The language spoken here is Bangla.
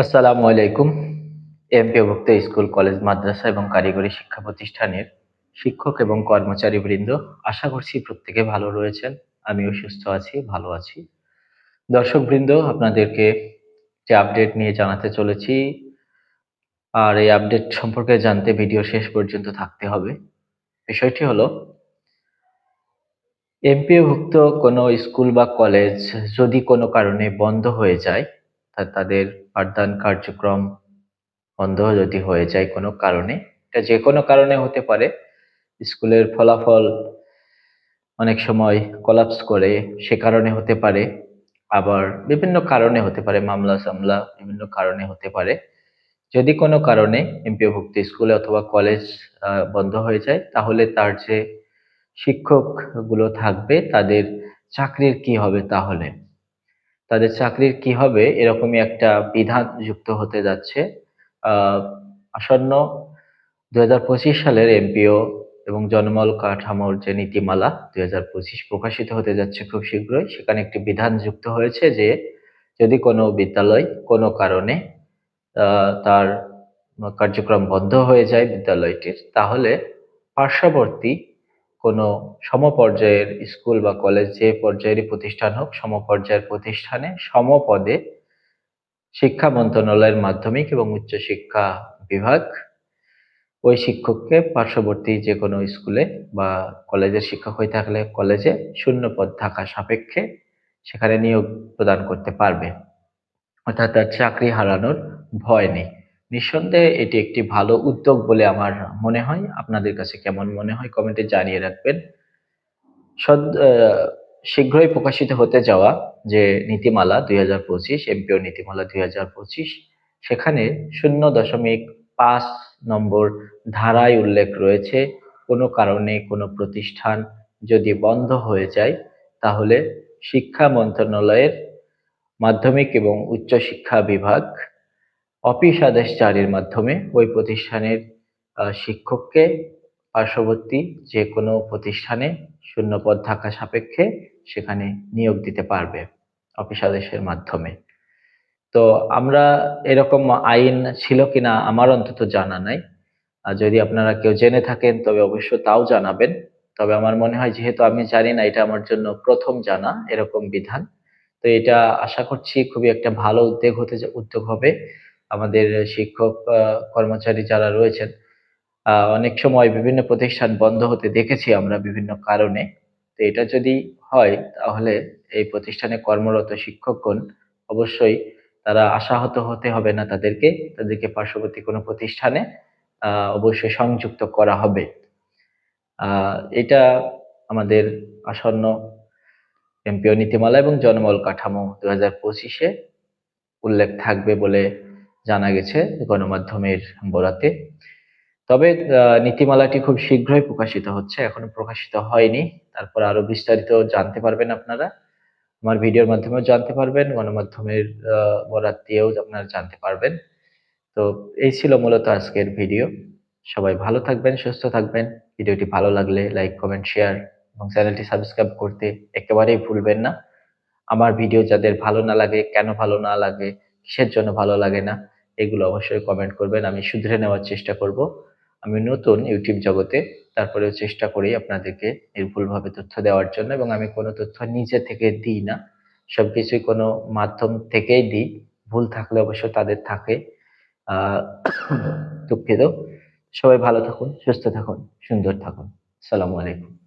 আসসালামু আলাইকুম। এমপিওভুক্ত স্কুল, কলেজ, মাদ্রাসা এবং কারিগরি শিক্ষা প্রতিষ্ঠানের শিক্ষক এবং কর্মচারী বৃন্দ আশা করছি প্রত্যেকে ভালো রয়েছেন। আমিও সুস্থ আছি, ভালো আছি। দর্শক বৃন্দ আপনাদেরকে যে আপডেট নিয়ে জানাতে চলেছি, আর এই আপডেট সম্পর্কে জানতে ভিডিও শেষ পর্যন্ত থাকতে হবে। বিষয়টি হলো এমপিওভুক্ত কোনো স্কুল বা কলেজ যদি কোনো কারণে বন্ধ হয়ে যায় তা তাদের পাঠদান কার্যক্রম বন্ধ যদি হয়ে যায় কোনো কারণে, এটা যে কোনো কারণে হতে পারে, স্কুলের ফলাফল অনেক সময় কলাপস করে সে কারণে হতে পারে, আবার বিভিন্ন কারণে হতে পারে, মামলা সামলা বিভিন্ন কারণে হতে পারে। যদি কোনো কারণে এমপিওভুক্ত স্কুলে অথবা কলেজ বন্ধ হয়ে যায়, তাহলে তার যে শিক্ষকগুলো থাকবে, তাদের চাকরির কি হবে তাহলে? তাদের চাকরির কি হবে এরকমই একটা বিধান যুক্ত হতে যাচ্ছে। আসন্ন দু হাজার পঁচিশ সালের এমপিও এবং জনমল কাঠামোর যে নীতিমালা দু হাজার পঁচিশ প্রকাশিত হতে যাচ্ছে খুব শীঘ্রই, সেখানে একটি বিধান যুক্ত হয়েছে যে যদি কোনো বিদ্যালয় কোনো কারণে তার কার্যক্রম বন্ধ হয়ে যায় বিদ্যালয়টির, তাহলে পার্শ্ববর্তী কোনো সমপর্যায়ের স্কুল বা কলেজ যে পর্যায়েরই প্রতিষ্ঠান হোক, সমপর্যায়ের প্রতিষ্ঠানে সমপদে শিক্ষা মন্ত্রণালয়ের মাধ্যমিক এবং উচ্চশিক্ষা বিভাগ ওই শিক্ষককে পার্শ্ববর্তী যে কোনো স্কুলে বা কলেজের শিক্ষক হয়ে থাকলে কলেজে শূন্য পদ থাকা সাপেক্ষে সেখানে নিয়োগ প্রদান করতে পারবে। অর্থাৎ তার চাকরি হারানোর ভয় নেই। নিঃসন্দেহে এটি একটি ভালো উদ্যোগ বলে আমার মনে হয়। আপনাদের কাছে কেমন মনে হয় কমেন্টে জানিয়ে রাখবেন। সদ শীঘ্রই প্রকাশিত হতে যাওয়া যে নীতিমালা দুই হাজার পঁচিশ, এমপিও নীতিমালা দুই হাজার পঁচিশ, সেখানে শূন্য দশমিক পাঁচ নম্বর ধারায় উল্লেখ রয়েছে। কোনো কারণে কোনো প্রতিষ্ঠান যদি বন্ধ হয়ে যায়, তাহলে শিক্ষা মন্ত্রণালয়ের মাধ্যমিক এবং উচ্চশিক্ষা বিভাগ অফিস আদেশ জারির মাধ্যমে ওই প্রতিষ্ঠানের শিক্ষককে পার্শ্ববর্তী যে কোনো প্রতিষ্ঠানে শূন্যপদ থাকা সাপেক্ষে সেখানে নিয়োগ দিতে পারবে অফিস আদেশের মাধ্যমে। তো আমরা এরকম আইন ছিল কিনা আমার অন্তত জানা নাই। যদি আপনারা কেউ জেনে থাকেন, তবে অবশ্য তাও জানাবেন। তবে আমার মনে হয় যেহেতু আমি জানি না, এটা আমার জন্য প্রথম জানা এরকম বিধান। তো এটা আশা করছি খুবই একটা ভালো উদ্যোগ হতে উদ্যোগ হবে। আমাদের শিক্ষক কর্মচারী যারা রয়েছেন অনেক সময় বিভিন্ন প্রতিষ্ঠান বন্ধ হতে দেখেছি আমরা বিভিন্ন কারণে। তো এটা যদি হয়, তাহলে এই প্রতিষ্ঠানে কর্মরত শিক্ষকগণ অবশ্যই তারা আশাহত হতে হবে না তাদেরকে। তাদেরকে পার্শ্ববর্তী কোনো প্রতিষ্ঠানে অবশ্যই সংযুক্ত করা হবে। এটা আমাদের আসন্ন এমপিও নীতিমালা এবং জনমল কাঠামো দু হাজার পঁচিশে উল্লেখ থাকবে বলে জানা গেছে গণমাধ্যমের বরাতে। তবে নীতিমালাটি খুব শীঘ্রই প্রকাশিত হচ্ছে, এখনও প্রকাশিত হয়নি। তারপর আরও বিস্তারিত জানতে পারবেন আপনারা। আমার ভিডিওর মাধ্যমেও জানতে পারবেন, গণমাধ্যমের বরাত দিয়েও আপনারা জানতে পারবেন। তো এই ছিল মূলত আজকের ভিডিও। সবাই ভালো থাকবেন, সুস্থ থাকবেন। ভিডিওটি ভালো লাগলে লাইক, কমেন্ট, শেয়ার এবং চ্যানেলটি সাবস্ক্রাইব করতে একেবারেই ভুলবেন না। আমার ভিডিও যাদের ভালো না লাগে, কেন ভালো না লাগে, কিসের জন্য ভালো লাগে না এগুলো অবশ্যই কমেন্ট করবেন, আমি শুধরে নেওয়ার চেষ্টা করব। আমি নতুন ইউটিউব জগতে, তারপরেও চেষ্টা করি আপনাদেরকে নির্ভুলভাবে তথ্য দেওয়ার জন্য এবং আমি কোনো তথ্য নিজে থেকে দিই না। সব কিছুই কোনো মাধ্যম থেকেই দিই, ভুল থাকলে অবশ্য তাদের থাকে। দুঃখিত। সবাই ভালো থাকুন, সুস্থ থাকুন, সুন্দর থাকুন। সালামু আলাইকুম।